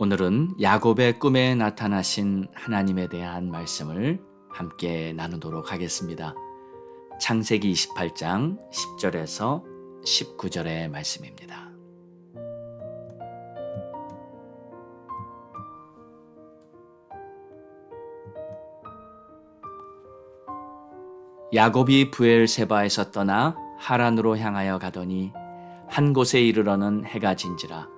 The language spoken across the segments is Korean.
오늘은 야곱의 꿈에 나타나신 하나님에 대한 말씀을 함께 나누도록 하겠습니다. 창세기 28장 10절에서 19절의 말씀입니다. 야곱이 부엘세바에서 떠나 하란으로 향하여 가더니 한 곳에 이르러는 해가 진지라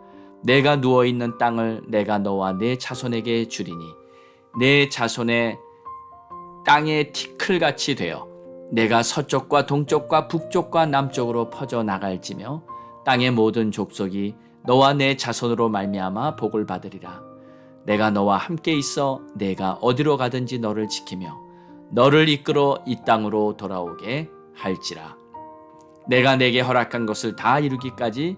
내가 누워 있는 땅을 내가 너와 내 자손에게 주리니 내 자손의 땅의 티클같이 되어 내가 서쪽과 동쪽과 북쪽과 남쪽으로 퍼져 나갈지며 땅의 모든 족속이 너와 내 자손으로 말미암아 복을 받으리라. 내가 너와 함께 있어 내가 어디로 가든지 너를 지키며 너를 이끌어 이 땅으로 돌아오게 할지라. 내가 내게 허락한 것을 다 이루기까지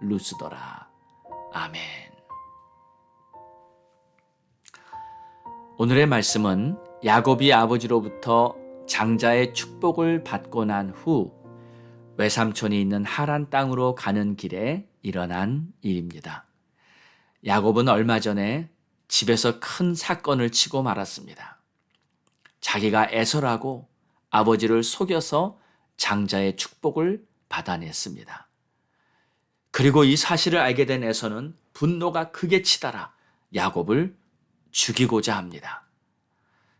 루스더라 아멘 오늘의 말씀은 야곱이 아버지로부터 장자의 축복을 받고 난 후 외삼촌이 있는 하란 땅으로 가는 길에 일어난 일입니다. 야곱은 얼마 전에 집에서 큰 사건을 치고 말았습니다. 자기가 애설하고 아버지를 속여서 장자의 축복을 받아냈습니다. 그리고 이 사실을 알게 된 에서는 분노가 크게 치달아 야곱을 죽이고자 합니다.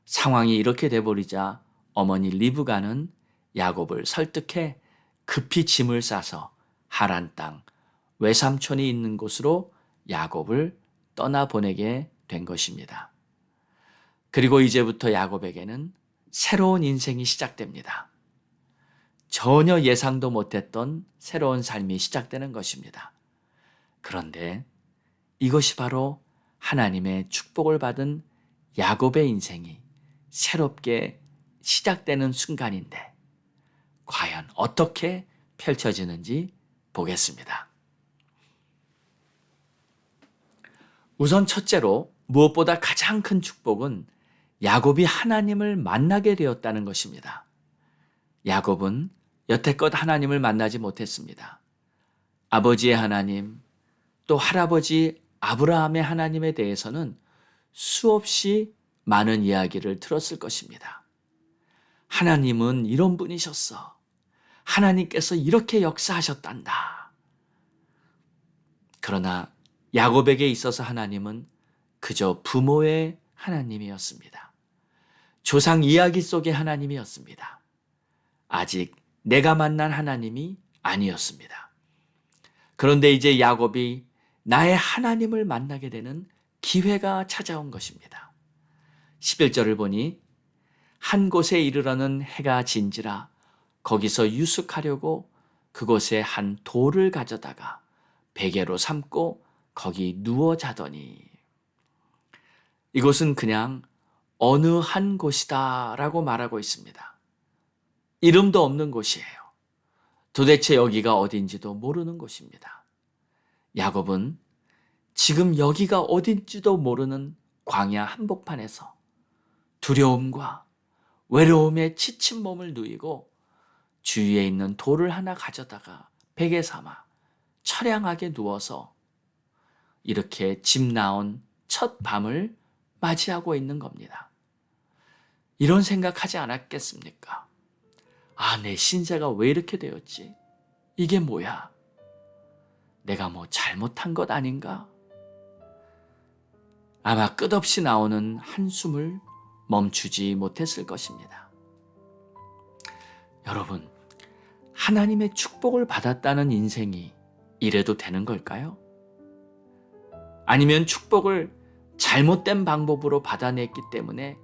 상황이 이렇게 돼버리자 어머니 리브가는 야곱을 설득해 급히 짐을 싸서 하란 땅 외삼촌이 있는 곳으로 야곱을 떠나보내게 된 것입니다. 그리고 이제부터 야곱에게는 새로운 인생이 시작됩니다. 전혀 예상도 못했던 새로운 삶이 시작되는 것입니다. 그런데 이것이 바로 하나님의 축복을 받은 야곱의 인생이 새롭게 시작되는 순간인데 과연 어떻게 펼쳐지는지 보겠습니다. 우선 첫째로 무엇보다 가장 큰 축복은 야곱이 하나님을 만나게 되었다는 것입니다. 야곱은 여태껏 하나님을 만나지 못했습니다. 아버지의 하나님, 또 할아버지 아브라함의 하나님에 대해서는 수없이 많은 이야기를 들었을 것입니다. 하나님은 이런 분이셨어. 하나님께서 이렇게 역사하셨단다. 그러나 야곱에게 있어서 하나님은 그저 부모의 하나님이었습니다. 조상 이야기 속의 하나님이었습니다. 아직 내가 만난 하나님이 아니었습니다. 그런데 이제 야곱이 나의 하나님을 만나게 되는 기회가 찾아온 것입니다. 11절을 보니 한 곳에 이르러는 해가 진지라 거기서 유숙하려고 그곳에 한 돌을 가져다가 베개로 삼고 거기 누워 자더니 이곳은 그냥 어느 한 곳이다 라고 말하고 있습니다. 이름도 없는 곳이에요. 도대체 여기가 어딘지도 모르는 곳입니다. 야곱은 지금 여기가 어딘지도 모르는 광야 한복판에서 두려움과 외로움에 지친 몸을 누이고 주위에 있는 돌을 하나 가져다가 베개 삼아 처량하게 누워서 이렇게 집 나온 첫 밤을 맞이하고 있는 겁니다. 이런 생각하지 않았겠습니까? 아, 내 신세가 왜 이렇게 되었지? 이게 뭐야? 내가 뭐 잘못한 것 아닌가? 아마 끝없이 나오는 한숨을 멈추지 못했을 것입니다. 여러분, 하나님의 축복을 받았다는 인생이 이래도 되는 걸까요? 아니면 축복을 잘못된 방법으로 받아냈기 때문에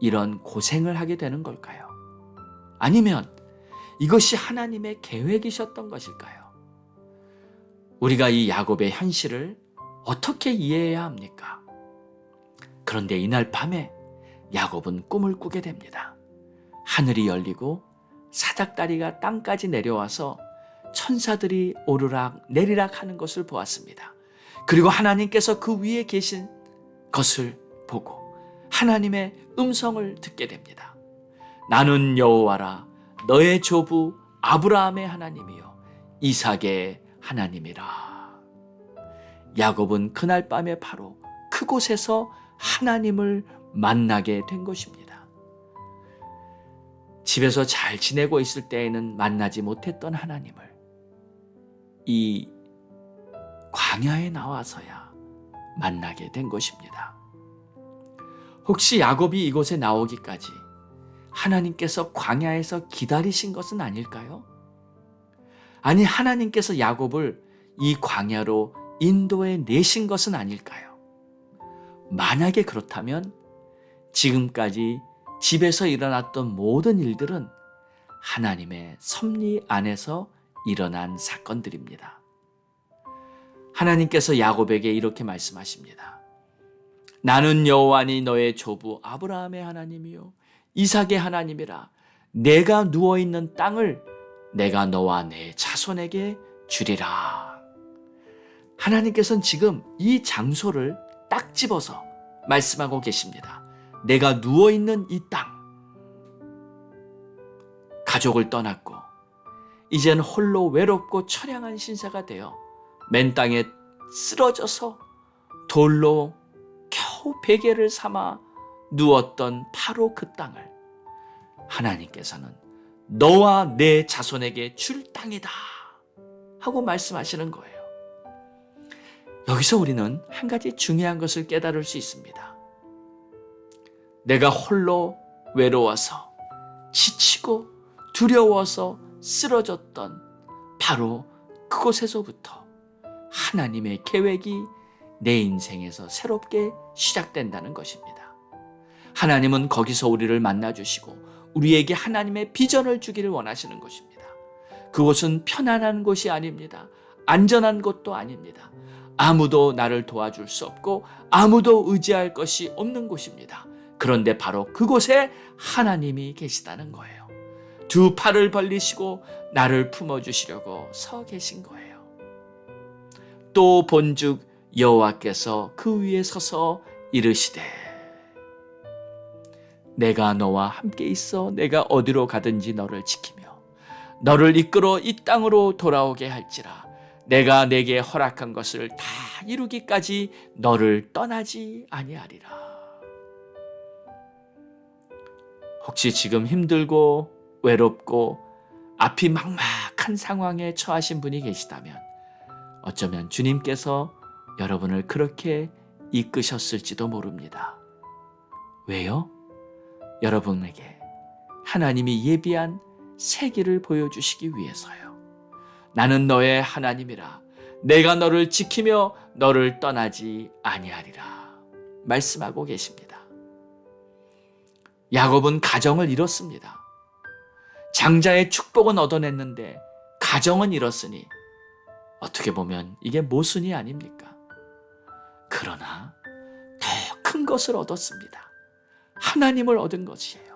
이런 고생을 하게 되는 걸까요? 아니면 이것이 하나님의 계획이셨던 것일까요? 우리가 이 야곱의 현실을 어떻게 이해해야 합니까? 그런데 이날 밤에 야곱은 꿈을 꾸게 됩니다. 하늘이 열리고 사닥다리가 땅까지 내려와서 천사들이 오르락 내리락 하는 것을 보았습니다. 그리고 하나님께서 그 위에 계신 것을 보고 하나님의 음성을 듣게 됩니다. 나는 여호와라 너의 조부 아브라함의 하나님이요 이삭의 하나님이라. 야곱은 그날 밤에 바로 그곳에서 하나님을 만나게 된 것입니다. 집에서 잘 지내고 있을 때에는 만나지 못했던 하나님을 이 광야에 나와서야 만나게 된 것입니다. 혹시 야곱이 이곳에 나오기까지 하나님께서 광야에서 기다리신 것은 아닐까요? 아니 하나님께서 야곱을 이 광야로 인도에 내신 것은 아닐까요? 만약에 그렇다면 지금까지 집에서 일어났던 모든 일들은 하나님의 섭리 안에서 일어난 사건들입니다. 하나님께서 야곱에게 이렇게 말씀하십니다. 나는 여호와니 너의 조부 아브라함의 하나님이요 이삭의 하나님이라 내가 누워 있는 땅을 내가 너와 내 자손에게 주리라. 하나님께서는 지금 이 장소를 딱 집어서 말씀하고 계십니다. 내가 누워 있는 이 땅. 가족을 떠났고 이젠 홀로 외롭고 처량한 신사가 되어 맨 땅에 쓰러져서 돌로 겨우 베개를 삼아 누웠던 바로 그 땅을 하나님께서는 너와 내 자손에게 줄 땅이다 하고 말씀하시는 거예요. 여기서 우리는 한 가지 중요한 것을 깨달을 수 있습니다. 내가 홀로 외로워서 지치고 두려워서 쓰러졌던 바로 그곳에서부터 하나님의 계획이 내 인생에서 새롭게 시작된다는 것입니다. 하나님은 거기서 우리를 만나주시고 우리에게 하나님의 비전을 주기를 원하시는 것입니다. 그곳은 편안한 곳이 아닙니다. 안전한 곳도 아닙니다. 아무도 나를 도와줄 수 없고 아무도 의지할 것이 없는 곳입니다. 그런데 바로 그곳에 하나님이 계시다는 거예요. 두 팔을 벌리시고 나를 품어주시려고 서 계신 거예요. 또 본죽 여호와께서 그 위에 서서 이르시되 내가 너와 함께 있어 내가 어디로 가든지 너를 지키며 너를 이끌어 이 땅으로 돌아오게 할지라 내가 내게 허락한 것을 다 이루기까지 너를 떠나지 아니하리라. 혹시 지금 힘들고 외롭고 앞이 막막한 상황에 처하신 분이 계시다면 어쩌면 주님께서 여러분을 그렇게 이끄셨을지도 모릅니다. 왜요? 여러분에게 하나님이 예비한 세계를 보여주시기 위해서요. 나는 너의 하나님이라. 내가 너를 지키며 너를 떠나지 아니하리라. 말씀하고 계십니다. 야곱은 가정을 잃었습니다. 장자의 축복은 얻어냈는데 가정은 잃었으니 어떻게 보면 이게 모순이 아닙니까? 그러나 더 큰 것을 얻었습니다. 하나님을 얻은 것이에요.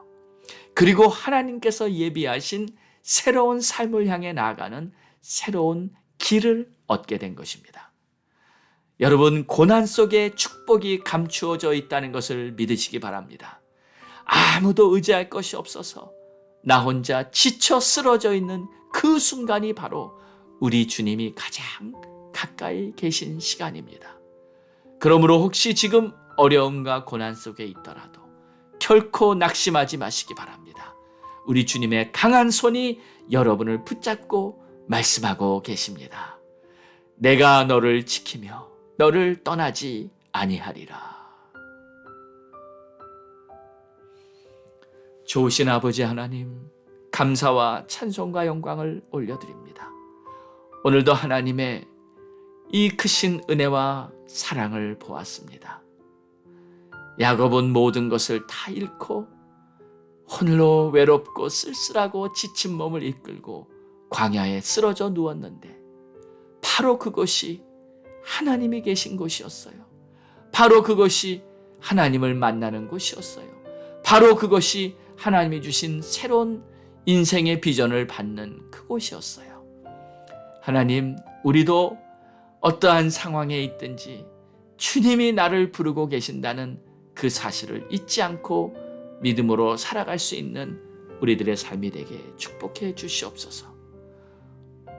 그리고 하나님께서 예비하신 새로운 삶을 향해 나아가는 새로운 길을 얻게 된 것입니다. 여러분, 고난 속에 축복이 감추어져 있다는 것을 믿으시기 바랍니다. 아무도 의지할 것이 없어서 나 혼자 지쳐 쓰러져 있는 그 순간이 바로 우리 주님이 가장 가까이 계신 시간입니다. 그러므로 혹시 지금 어려움과 고난 속에 있더라도 결코 낙심하지 마시기 바랍니다. 우리 주님의 강한 손이 여러분을 붙잡고 말씀하고 계십니다. 내가 너를 지키며 너를 떠나지 아니하리라. 좋으신 아버지 하나님, 감사와 찬송과 영광을 올려드립니다. 오늘도 하나님의 이 크신 은혜와 사랑을 보았습니다. 야곱은 모든 것을 다 잃고 홀로 외롭고 쓸쓸하고 지친 몸을 이끌고 광야에 쓰러져 누웠는데 바로 그것이 하나님이 계신 곳이었어요. 바로 그것이 하나님을 만나는 곳이었어요. 바로 그것이 하나님이 주신 새로운 인생의 비전을 받는 그곳이었어요. 하나님, 우리도 어떠한 상황에 있든지 주님이 나를 부르고 계신다는 그 사실을 잊지 않고 믿음으로 살아갈 수 있는 우리들의 삶이 되게 축복해 주시옵소서.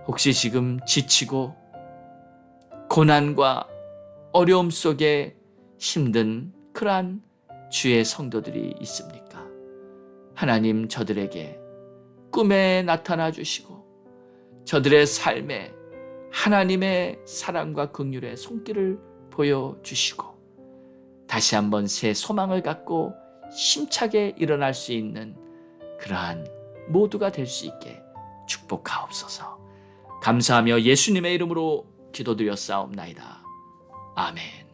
혹시 지금 지치고 고난과 어려움 속에 힘든 그러한 주의 성도들이 있습니까? 하나님 저들에게 꿈에 나타나 주시고 저들의 삶에 하나님의 사랑과 긍휼의 손길을 보여 주시고 다시 한번 새 소망을 갖고 힘차게 일어날 수 있는 그러한 모두가 될 수 있게 축복하옵소서. 감사하며 예수님의 이름으로 기도드렸사옵나이다. 아멘.